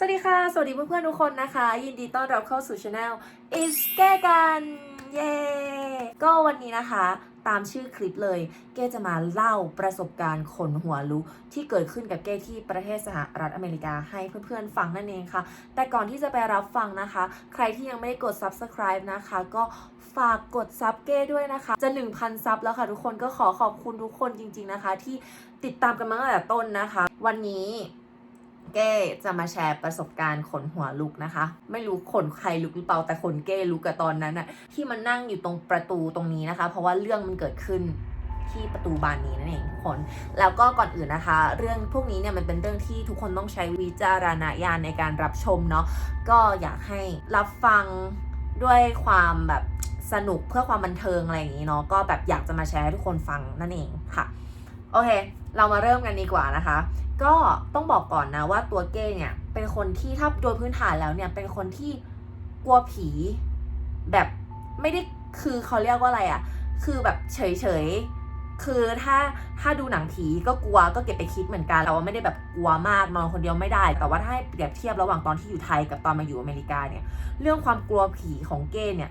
สวัสดีค่ะ สวัสดีเพื่อนๆทุกคนนะคะ ยินดีต้อนรับเข้าสู่ช anel is แก้กันเย้ก็วันนี้นะคะ ตามชื่อคลิปเลย เก้จะมาเล่าประสบการณ์ขนหัวลุกที่เกิดขึ้นกับเก้ที่ประเทศสหรัฐอเมริกาให้เพื่อนๆฟังนั่นเองค่ะ แต่ก่อนที่จะไปรับฟังนะคะ ใครที่ยังไม่ได้กด subscribe นะคะ ก็ฝากกดซับเก้ด้วยนะคะ จะ 1,000 ซับแล้วค่ะทุกคนก็ขอขอบคุณทุกคนจริง ๆนะคะ ที่ติดตามกันมาตั้งแต่ต้นนะคะ วันนี้ เก้จะมาแชร์ประสบการณ์ขนหัวลุกนะคะ ไม่รู้ขนใครลุกหรือเปล่าแต่ขนเก้ลุกกับตอนนั้นอะที่มันนั่งอยู่ตรงประตูตรงนี้นะคะ เพราะว่าเรื่องมันเกิดขึ้นที่ประตูบานนี้นั่นเองทุกคน แล้วก็ก่อนอื่นนะคะ เรื่องพวกนี้เนี่ยมันเป็นเรื่องที่ทุกคนต้องใช้วิจารณญาณในการรับชมเนาะก็อยากให้รับฟังด้วยความแบบสนุกเพื่อความบันเทิงอะไรอย่างนี้เนาะก็แบบอยากจะมาแชร์ให้ทุกคนฟังนั่นเองค่ะ โอเค เรามาเริ่มกันดีกว่านะคะ ก็ต้องบอกก่อนนะว่าตัวเก้เนี่ย เป็นคนที่ถ้าโดยพื้นฐานแล้วเนี่ย เป็นคนที่กลัวผี แบบไม่ได้คือเขาเรียกว่าอะไรอะ่ะ คือแบบเฉยๆ คือถ้าถ้าดูหนังผีก็กลัวก็เก็บไปคิดเหมือนกันแต่ว่าไม่ได้แบบกลัวมากนอนคนเดียวไม่ได้ แต่ว่าถ้าให้เปรียบเทียบระหว่างตอนที่อยู่ไทยกับตอนมาอยู่อเมริกาเนี่ย เรื่องความกลัวผีของเก้เนี่ย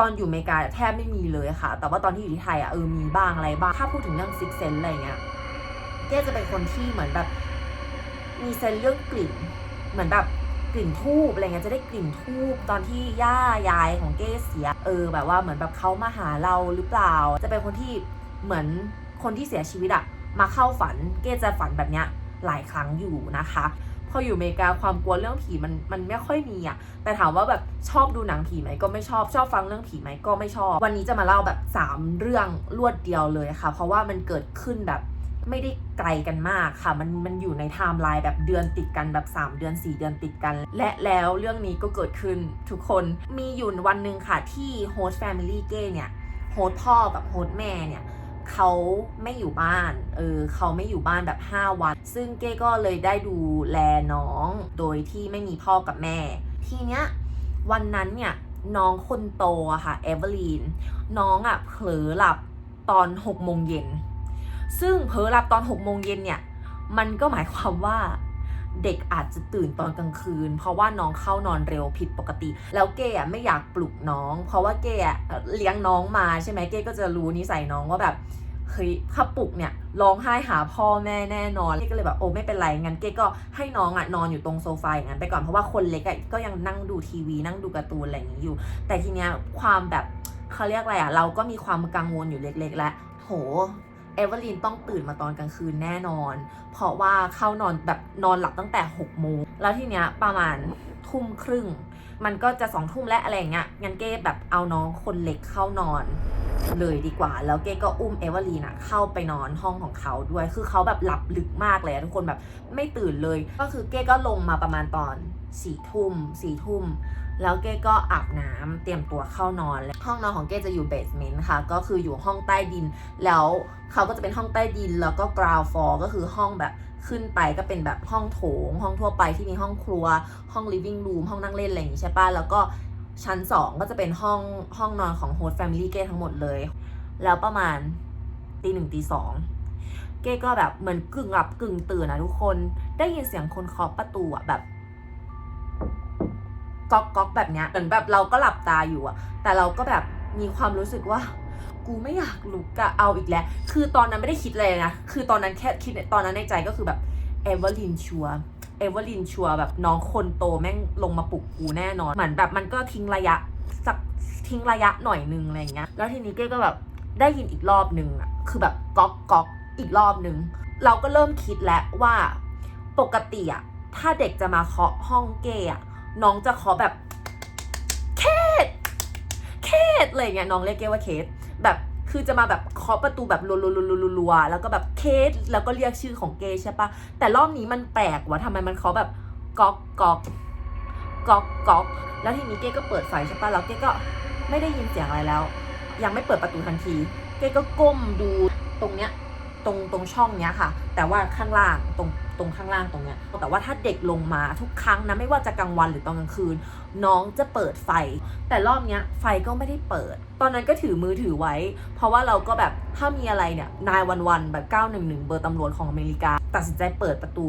ตอนอยู่อเมริกาแทบไม่มีเลยค่ะ แต่ว่าตอนที่อยู่ที่ไทยอะเออมีบ้างอะไรบ้างถ้าพูดถึงเรื่องซิกเซนอะไรเงี้ยเก้จะเป็นคนที่เหมือนแบบ มีเซนเรื่องกลิ่น เหมือนแบบกลิ่นทูบอะไรเงี้ยจะได้กลิ่นทูบตอนที่ย่ายายของเก้เสีย เออ แบบว่าเหมือนแบบเขามาหาเราหรือเปล่า จะเป็นคนที่เหมือนคนที่เสียชีวิตอะมาเข้าฝันเก้จะฝันแบบเนี้ยหลายครั้งอยู่นะคะ พออยู่อเมริกาความกลัวเรื่องผีมันมันไม่ค่อยมีอะแต่ถามว่าแบบชอบดูหนังผีไหมก็ไม่ชอบชอบฟังเรื่องผีไหมก็ไม่ชอบ วันนี้จะมาเล่าแบบสามเรื่องรวดเดียวเลยค่ะ เพราะว่ามันเกิดขึ้นแบบไม่ได้ไกลกันมากค่ะ มันมันอยู่ในไทม์ไลน์แบบเดือนติดกันแบบ 3 เดือน 4 เดือนติดกัน และแล้วเรื่องนี้ก็เกิดขึ้นทุกคนมีอยู่วันหนึ่งค่ะที่โฮสต์แฟมิลี่เก้เนี่ยโฮสต์พ่อกับโฮสต์แม่เนี่ย เขาไม่อยู่บ้าน เออเขาไม่อยู่บ้านแบบ 5 วัน ซึ่งเก้ก็เลยได้ดูแลน้อง โดยที่ไม่มีพ่อกับแม่ ทีเนี้ยวันนั้นเนี่ยน้องคนโตอะค่ะเอเวอร์ลีนน้องอะเผลอหลับตอน6โมงเย็น ซึ่งเผลอหลับตอน6โมงเย็นเนี่ย มันก็หมายความว่า เด็กอาจจะตื่นตอนกลางคืน เพราะว่าน้องเข้านอนเร็วผิดปกติ แล้วเก้ไม่อยากปลุกน้อง เพราะว่าเก้เลี้ยงน้องมาใช่ไหมเก้ก็จะรู้นิสัยน้องว่าแบบเฮ้ยถ้าปลุกเนี่ยร้องไห้หาพ่อแม่แน่นอนเก้ก็เลยแบบโอ้ไม่เป็นไรงั้นเก้ก็ให้น้องอะนอนอยู่ตรงโซฟาอย่างนั้นไปก่อนเพราะว่าคนเล็กอะก็ยังนั่งดูทีวีนั่งดูการ์ตูนอะไรอย่างนี้อยู่ แต่ทีเนี้ยความแบบเขาเรียกอะไรอะเราก็มีความกังวลอยู่เล็กๆแล้วโห เอเวอร์ลีนต้องตื่นมาตอนกลางคืนแน่นอน เพราะว่าเข้านอนแบบนอนหลับตั้งแต่6โมงแล้วทีเนี้ยประมาณทุ่มครึ่ง มันก็จะสองทุ่มและอะไรเงี้ยงั้นเก้แบบเอาน้องคนเล็กเข้านอนเลยดีกว่า แล้วเก้ก็อุ้มเอเวอร์ลีนอะเข้าไปนอนห้องของเขาด้วย คือเขาแบบหลับลึกมากเลยทุกคนแบบไม่ตื่นเลย ก็คือเก้ก็ลงมาประมาณตอน สี่ทุ่มสี่ทุ่ม แล้วเก้ก็อาบน้ำเตรียมตัวเข้านอนแล้วห้องนอนของเก้จะอยู่เบสเมนต์ค่ะ ก็คืออยู่ห้องใต้ดิน แล้วเขาก็จะเป็นห้องใต้ดิน แล้วก็ ground floor ก็คือห้องแบบขึ้นไปก็เป็นแบบห้องโถง ห้องทั่วไปที่มีห้องครัว ห้อง living room ห้องนั่งเล่นอะไรอย่างงี้ใช่ปะแล้วก็ชั้น 2 ก็จะเป็นห้องห้องนอนของ host family เก้ทั้งหมดเลย แล้วประมาณตีหนึ่งตีสองเก้ก็แบบเหมือนกึ่งหลับกึ่งตื่นนะทุกคน ได้ยินเสียงคนเคาะประตูอะแบบ ก๊อกก๊อกแบบเนี้ยเหมือนแบบเราก็หลับตาอยู่อะแต่เราก็แบบมีความรู้สึกว่า กูไม่อยากลุกอะเอาอีกแล้ว คือตอนนั้นไม่ได้คิดเลยนะ คือตอนนั้นแค่คิดตอนนั้นในใจก็คือแบบเอเวอร์ลินชัวเอเวอร์ลินชัวแบบน้องคนโตแม่งลงมาปลุกกูแน่นอนเหมือนแบบมันก็ทิ้งระยะสักทิ้งระยะหน่อยนึงอะไรอย่างเงี้ย แล้วทีนี้เก้ก็แบบได้ยินอีกรอบนึงอะคือแบบก๊อกก๊อกอีกรอบนึง เราก็เริ่มคิดแล้วว่าปกติอะถ้าเด็กจะมาเคาะห้องเก้อะ น้องจะขอแบบเคสเคสอะไรอย่างเงี้ยน้องเรียกเกว่าเคสแบบคือจะมาแบบเคาะประตูแบบรัวๆๆๆๆแล้วก็แบบเคสแล้วก็เรียกชื่อของเกใช่ปะแต่รอบนี้มันแปลกว่ะทำไมมันเคาะแบบก๊อกก๊อกก๊อกก๊อกแล้วทีนี้เก้ก็เปิดไฟใช่ปะแล้วเก้ก็ไม่ได้ยินเสียงอะไรแล้ว ยังไม่เปิดประตูทันที เก้ก็ก้มดูตรงเนี้ย ตรงตรงช่องเนี้ยค่ะ แต่ว่าข้างล่างตรงตรงข้างล่างตรงเนี้ยแต่ว่าถ้าเด็กลงมาทุกครั้งนะไม่ว่าจะกลางวันหรือตอนกลางคืน น้องจะเปิดไฟ แต่รอบเนี้ยไฟก็ไม่ได้เปิด ตอนนั้นก็ถือมือถือไว้ เพราะว่าเราก็แบบถ้ามีอะไรเนี่ยนายวันวันแบบ911 เบอร์ตำรวจของอเมริกา ตัดสินใจเปิดประตู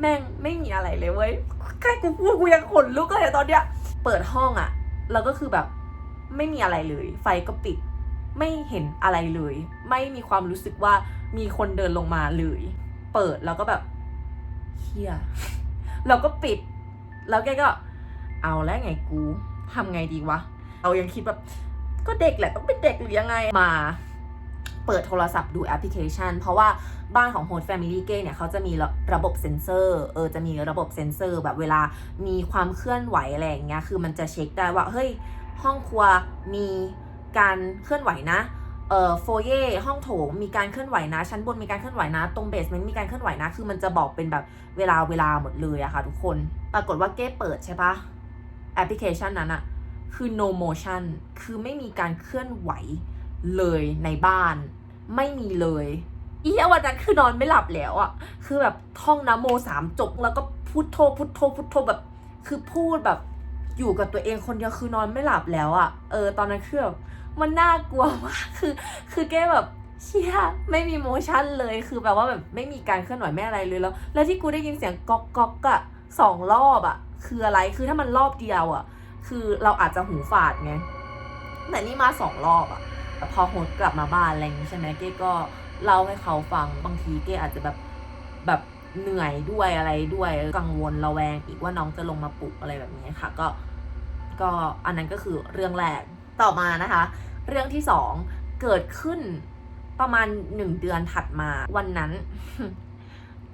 แม่งไม่มีอะไรเลยเว้ยแค่กูพูดกูยังขนลุกเลยตอนเนี้ยเปิดห้องอะแล้วก็คือแบบไม่มีอะไรเลย ไฟก็ปิด ไม่เห็นอะไรเลย ไม่มีความรู้สึกว่ามีคนเดินลงมาเลย เปิดแล้วก็แบบเฮียเราก็ปิด แล้วแกก็ เอาแล้วไงกูทำไงดีวะ เรายังคิดแบบ ก็เด็กแหละต้องเป็นเด็กหรือยังไงมาเปิดโทรศัพท์ดูแอปพลิเคชัน เพราะว่าบ้านของ Host Family Gay เนี่ยเขาจะมีระระบบเซ็นเซอร์เออจะมีระบบเซ็นเซอร์แบบเวลามีความเคลื่อนไหวอะไรอย่างเงี้ยคือมันจะเช็คได้ว่า เฮ้ย ห้องครัวมี การเคลื่อนไหวนะเอ่อโฟเย่ห้องโถงมีการเคลื่อนไหวนะ ชั้นบนมีการเคลื่อนไหวนะ ตรงเบสเมนต์มีการเคลื่อนไหวนะ คือมันจะบอกเป็นแบบเวลาเวลาหมดเลยอะค่ะทุกคน ปรากฏว่าเก้เปิดใช่ปะแอปพลิเคชันนั้นอะคือ no motion คือไม่มีการเคลื่อนไหวเลยในบ้าน ไม่มีเลยอียวันนั้นคือนอนไม่หลับแล้วอะคือแบบท่องนะโมสามจบแล้วก็พุทโธพุทโธพุทโธแบบ คือพูดแบบอยู่กับตัวเองคนเดียวคือนอนไม่หลับแล้วอะเออตอนนั้นคือแบบ มันน่ากลัวมากคือ คือแกแบบเชี่ยไม่มีโมชั่นเลยคือแบบว่าแบบไม่มีการเคลื่อนไหวไม่อะไรเลยแล้ว แล้วที่กูได้ยินเสียงก๊อกก๊อกอะสองรอบอะคืออะไรคือถ้ามันรอบเดียวอะคือเราอาจจะหูฝาดไงแต่นี่มาสองรอบอะพอโฮสกลับมาบ้านอะไรอย่างนี้ใช่ไหมเก้ก็เล่าให้เขาฟังบางทีเก้อาจจะแบบแบบเหนื่อยด้วยอะไรด้วยกังวลระแวงอีกว่าน้องจะลงมาปลุกอะไรแบบนี้ค่ะ ก็ ก็อันนั้นก็คือเรื่องแรก ต่อมานะคะ เรื่องที่สองเกิดขึ้นประมาณหนึ่งเดือนถัดมาวันนั้น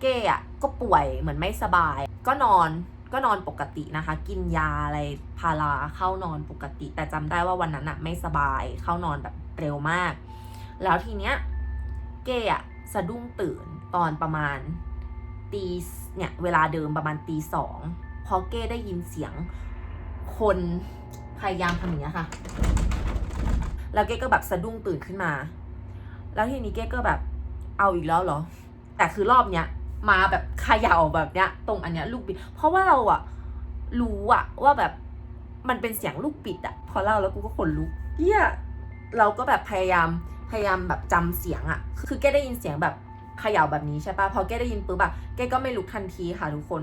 เก้อะก็ป่วยเหมือนไม่สบาย ก็นอนก็นอนปกตินะคะ กินยาอะไรพาราเข้านอนปกติ แต่จำได้ว่าวันนั้นอะไม่สบายเข้านอนแบบเร็วมาก แล้วทีเนี้ยเก้อะสะดุ้งตื่นตอนประมาณตีเนี่ยเวลาเดิมประมาณตีสองพอเก้ได้ยินเสียงคนพยายามทำอย่างเนี้ยค่ะ แล้วเก้ก็แบบสะดุ้งตื่นขึ้นมา แล้วทีนี้เก้ก็แบบเอาอีกแล้วเหรอ แต่คือรอบเนี้ยมาแบบขย่าแบบเนี้ย ตรงอันเนี้ยลูกบิด เพราะว่าเราอะรู้อะว่าแบบมันเป็นเสียงลูกปิดอะพอเล่าแล้วกูก็ขนลุกเฮียเราก็แบบพยายามพยายามแบบจำเสียงอะคือแกได้ยินเสียงแบบเขย่าแบบนี้ใช่ปะพอแกได้ยินปุ๊บอะแกก็ไม่ลุกทันทีค่ะทุกคน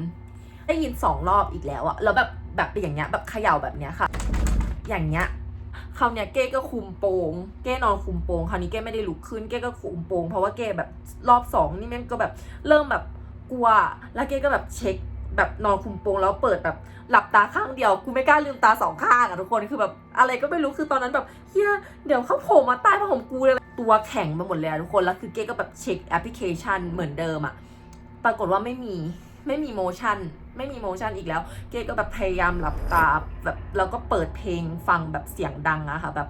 ได้ยินสองรอบอีกแล้วอะแล้วแบบแบบอย่างเงี้ยแบบเขย่าแบบเนี้ยค่ะ อย่างเงี้ย คราวเนี้ยเก้ก็คุมโปงเก้นอนคุมโปงคราวนี้เก้ไม่ได้ลุกขึ้นเก้ก็คุมโปงเพราะว่าเก้แบบรอบสองนี่แม่งก็แบบเริ่มแบบกลัว แล้วเก้ก็แบบเช็คแบบนอนคุมโปงแล้วเปิดแบบหลับตาข้างเดียวกูไม่กล้าลืมตาสองข้างอะทุกคนคือแบบอะไรก็ไม่รู้คือตอนนั้นแบบเฮียเดี๋ยวเขาโผล่มาใต้ผ้าห่มกูเลยตัวแข็งไปหมดเลยอะทุกคนแล้วคือเก้ก็แบบเช็คแอปพลิเคชันเหมือนเดิมอะปรากฏว่าไม่มีไม่มีโมชั่น ไม่มีโมชั่นอีกแล้ว เก้ก็แบบพยายามหลับตาแบบแล้วก็เปิดเพลงฟังแบบเสียงดังอะค่ะแบบ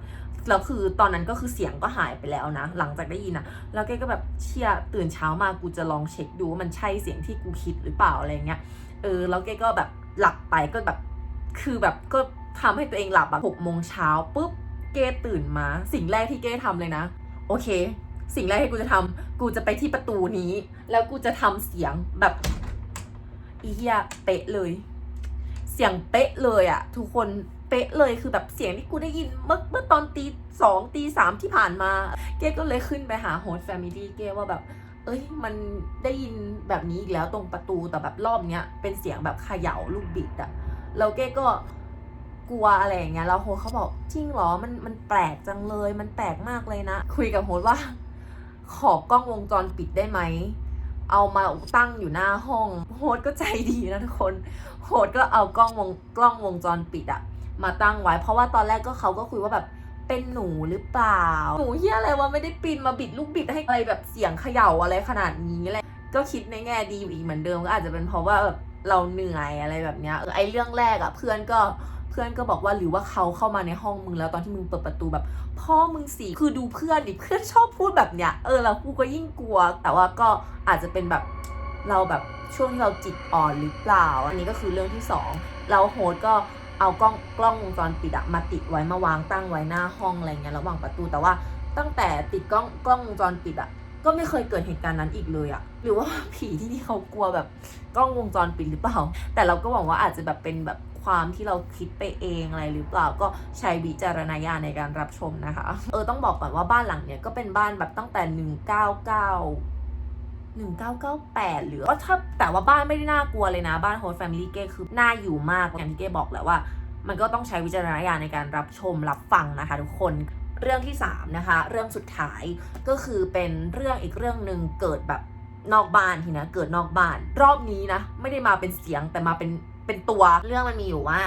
แล้วคือตอนนั้นก็คือเสียงก็หายไปแล้วนะ หลังจากได้ยินอะแล้วเก้ก็แบบเชี่ยตื่นเช้ามากูจะลองเช็คดูว่ามันใช่เสียงที่กูคิดหรือเปล่าอะไรเงี้ยเออแล้วเก้ก็แบบหลับไปก็แบบคือแบบก็ทำให้ตัวเองหลับแบบหกโมงเช้าปุ๊บเก้ตื่นมาสิ่งแรกที่เก้ทำเลยนะ โอเค สิ่งแรกที่กูจะทำกูจะไปที่ประตูนี้ แล้วกูจะทำเสียงแบบ อีเหี้ยเป๊ะเลย เสียงเป๊ะเลยอะทุกคนเป๊ะเลยคือแบบเสียงที่กูได้ยินเมื่อเมื่อตอนตีสองตีสามที่ผ่านมา เก้ก็เลยขึ้นไปหาโฮสต์แฟมิลี่เก้ว่าแบบ เอ้ย มันได้ยินแบบนี้อีกแล้วตรงประตูแต่แบบรอบเนี้ยเป็นเสียงแบบเขย่าลูกบิดอะแล้วเก้ก็กลัวอะไรอย่างเงี้ยแล้วโฮสเขาบอกจริงเหรอมันมันแปลกจังเลย มันแปลกมากเลยนะ คุยกับโฮสว่า ขอกล้องวงจรปิดได้ไหม เอามาตั้งอยู่หน้าห้อง โฮสก็ใจดีนะทุกคน โฮสก็เอากล้องวงกล้องวงจรปิดอะมาตั้งไว้ เพราะว่าตอนแรกก็เขาก็คุยว่าแบบเป็นหนูหรือเปล่า หนูเฮียอะไรวะไม่ได้ปีนมาบิดลูกบิดให้อะไรแบบเสียงเขย่าอะไรขนาดนี้อะไรก็คิดในแง่ดีอยู่อีกเหมือนเดิมก็อาจจะเป็นเพราะว่าแบบเราเหนื่อยอะไรแบบเนี้ยเออไอเรื่องแรกอะเพื่อนก็ พื่อนก็บอกว่าหรือว่าเขาเข้ามาในห้องมึงแล้วตอนที่มึงเปิดประตูแบบ พ่อมึงสีคือดูเพื่อนดิเพื่อนชอบพูดแบบเนี้ยเออแล้วกูก็ยิ่งกลัว แต่ว่าก็อาจจะเป็นแบบเราแบบช่วงที่เราจิตอ่อนหรือเปล่า อันนี้ก็คือเรื่องที่สองเราโฮสก็เอากล้องกล้องวงจรปิดอะมาติดไว้มาวางตั้งไว้หน้าห้องอะไรเงี้ยระหว่างประตูแต่ว่าตั้งแต่ติดกล้องกล้องวงจรปิดอะก็ไม่เคยเกิดเหตุการณ์นั้นอีกเลยอะหรือว่าผีที่นี่เขากลัวแบบกล้องวงจรปิดหรือเปล่า แต่เราก็หวังว่าอาจจะแบบเป็นแบบ ความที่เราคิดไปเองอะไรหรือเปล่าก็ใช้วิจารณญาณในการรับชมนะคะ เออต้องบอกก่อนว่าบ้านหลังเนี้ยก็เป็นบ้านแบบตั้งแต่หนึ่งเก้าเก้า1998 หรือว่าถ้าแต่ว่าบ้านไม่ได้น่ากลัวเลยนะ บ้านโฮสต์แฟมิลี่เก้คือน่าอยู่มากอย่างที่เก้บอกแหละว่า มันก็ต้องใช้วิจารณญาณในการรับชมรับฟังนะคะทุกคนเรื่องที่ 3 นะคะ เรื่องสุดท้ายก็คือเป็นเรื่องอีกเรื่องหนึ่งเกิดแบบนอกบ้านทีนะเกิดนอกบ้าน รอบนี้นะ ไม่ได้มาเป็นเสียงแต่มาเป็น เป็นตัวเรื่องมันมีอยู่ว่า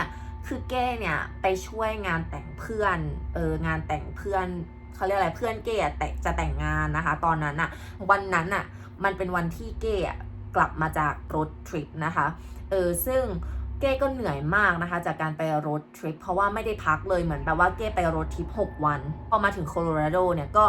คือเก้เนี่ยไปช่วยงานแต่งเพื่อนเอองานแต่งเพื่อนเขาเรียกอะไรเพื่อนเก้แต่จะแต่งงานนะคะ ตอนนั้นอะวันนั้นอะมันเป็นวันที่เก้กลับมาจากรถทริปนะคะเออซึ่งเก้ก็เหนื่อยมากนะคะ จากการไปรถทริปเพราะว่าไม่ได้พักเลยเหมือนแบบว่าเก้ไปรถทริป 6 วัน พอมาถึงโคโลราโดเนี่ยก็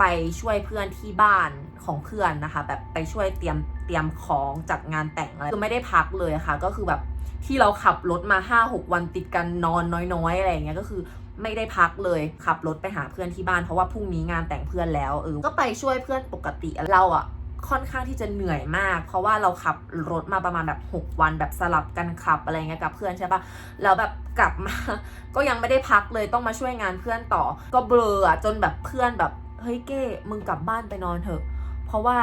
ไปช่วยเพื่อนที่บ้านของเพื่อนนะคะ แบบไปช่วยเตรียมเตรียมของจากงานแต่งอะไรคือไม่ได้พักเลยค่ะ ก็คือแบบ ที่เราขับรถมา 5-6 วันติดกันนอนน้อยๆอะไรอย่างเงี้ยก็คือไม่ได้พักเลยขับรถไปหาเพื่อนที่บ้านเพราะว่าพรุ่งนี้งานแต่งเพื่อนแล้วเออก็ไปช่วยเพื่อนปกติเราอะค่อนข้างที่จะเหนื่อยมาก เพราะว่าเราขับรถมาประมาณแบบ 6 วันแบบสลับกันขับอะไรเงี้ยกับเพื่อนใช่ปะแล้วแบบกลับมาก็ยังไม่ได้พักเลยต้องมาช่วยงานเพื่อนต่อ ก็เบลออะจนแบบเพื่อนแบบเฮ้ยเก้มึงกลับบ้านไปนอนเถอะ เพราะว่า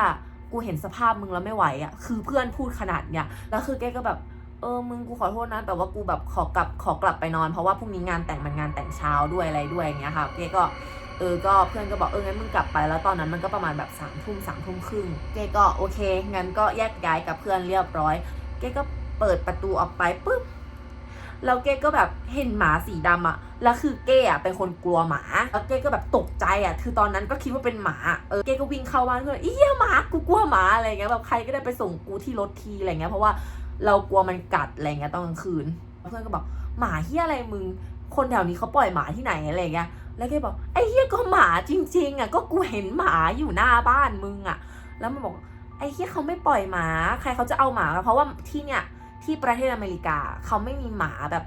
กูเห็นสภาพมึงแล้วไม่ไหวอะคือเพื่อนพูดขนาดเนี้ยแล้วคือเก้ก็แบบ เออมึงกูขอโทษนะ แต่ว่ากูแบบขอกลับขอกลับไปนอน เพราะว่าพรุ่งนี้งานแต่งมันงานแต่งเช้าด้วยอะไรด้วยอย่างเงี้ยค่ะเก้ก็เออก็เพื่อนก็บอกเอองั้นมึงกลับไปแล้วตอนนั้นมันก็ประมาณแบบสามทุ่มสามทุ่มครึ่งเก้ก็โอเคงั้นก็แยกย้ายกับเพื่อนเรียบร้อยเก้ก็เปิดประตูออกไปปุ๊บแล้วเก้ก็แบบเห็นหมาสีดำอะแล้วคือเก้อะเป็นคนกลัวหมา แล้วเก้ก็แบบตกใจอะคือตอนนั้นก็คิดว่าเป็นหมา เออ เก้ก็วิ่งเข้าบ้านก็เลยเอี้ยหมา กูกลัวหมาอะไรเงี้ย แบบใครก็ได้ไปส่งกูที่รถทีอะไรเงี้ย เพราะว่า เรากลัวมันกัดอะไรเงี้ยตอนกลางคืน เพื่อนก็บอกหมาเฮียอะไรมึง คนแถวนี้เขาปล่อยหมาที่ไหนอะไรเงี้ย แล้วแกบอกไอ้เฮียก็หมาจริง ๆอะก็กูเห็นหมาอยู่หน้าบ้านมึงอะ แล้วมันบอกไอ้เฮียเขาไม่ปล่อยหมา ใครเขาจะเอาหมาเพราะว่าที่เนี่ยที่ประเทศอเมริกาเขาไม่มีหมาแบบ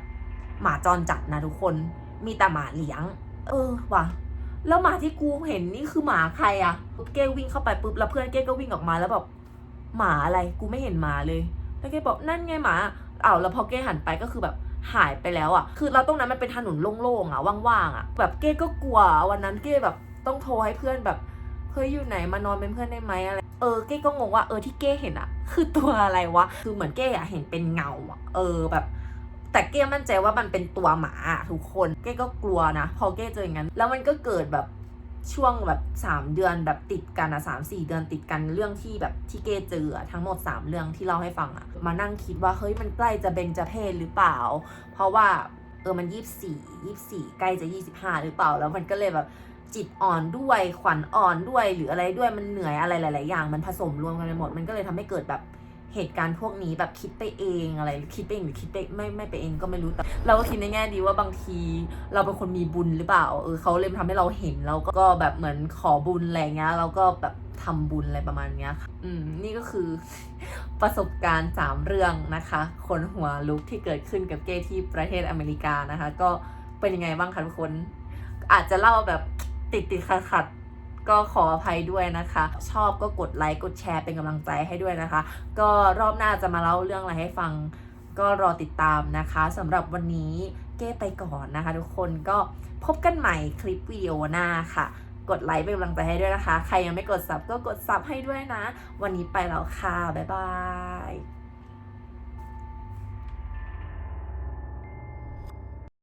หมาจรจัดนะทุกคน มีแต่หมาเลี้ยง เออว่ะแล้วหมาที่กูเห็นนี่คือหมาใครอะเก้วิ่งเข้าไปปุ๊บแล้วเพื่อนเก้ก็วิ่งออกมาแล้วแบบหมาอะไรกูไม่เห็นหมาเลย แล้วเก้บอกนั่นไงหมาอ้าวแล้วพอเก้หันไปก็คือแบบหายไปแล้วอะ คือเราตรงนั้นมันเป็นถนนโล่งๆอะว่างๆอะ แบบเก้ก็กลัววันนั้นเก้แบบต้องโทรให้เพื่อนแบบเฮ้ยอยู่ไหนมานอนเป็นเพื่อนได้ไหมอะไร เออเก้ก็งงว่าเออที่เก้เห็นอะ คือตัวอะไรวะ คือเหมือนเก้อะเห็นเป็นเงาอะเออแบบ แต่เก้มั่นใจว่ามันเป็นตัวหมาอะทุกคน เก้ก็กลัวนะ พอเก้เจออย่างนั้น แล้วมันก็เกิดแบบ ช่วงแบบ3เดือนแบบติดกันอะสามสี่เดือนติดกันเรื่องที่แบบที่เกเจอทั้งหมด3เรื่องที่เล่าให้ฟังอะมานั่งคิดว่าเฮ้ยมันใกล้จะเบนจะเพศหรือเปล่า เพราะว่าเออมันยี่สี่ยี่สี่ใกล้จะยี่สิบห้าหรือเปล่า แล้วมันก็เลยแบบจิตอ่อนด้วยขวัญอ่อนด้วยหรืออะไรด้วยมันเหนื่อยอะไรหลาย ๆ อย่าง มันผสมรวมกันไปหมด มันก็เลยทำให้เกิดแบบ เหตุการณ์พวกนี้แบบคิดไปเองอะไรคิดไปเองหรือคิดไปไม่ไม่ไปเองก็ไม่รู้แต่เราก็คิดในแง่ดีว่าบางทีเราเป็นคนมีบุญหรือเปล่าเออเขาเลยทำให้เราเห็นแล้วก็แบบเหมือนขอบุญอะไรเงี้ยเราก็แบบทำบุญอะไรประมาณเนี้ยค่ะอืมนี่ก็คือประสบการณ์3เรื่องนะคะคนหัวลุกที่เกิดขึ้นกับเก้ที่ประเทศอเมริกานะคะ ก็เป็นยังไงบ้างคะทุกคน อาจจะเล่าแบบติดติดขัดขัด ก็ขออภัยด้วยนะคะ ชอบก็กดไลค์กดแชร์เป็นกำลังใจให้ด้วยนะคะ ก็รอบหน้าจะมาเล่าเรื่องอะไรให้ฟัง ก็รอติดตามนะคะสำหรับวันนี้เก้ไปก่อนนะคะ ทุกคนก็พบกันใหม่คลิปวิดีโอหน้าค่ะ กดไลค์เป็นกำลังใจให้ด้วยนะคะ ใครยังไม่กดซับก็กดซับให้ด้วยนะ วันนี้ไปแล้วค่ะ บ๊ายบาย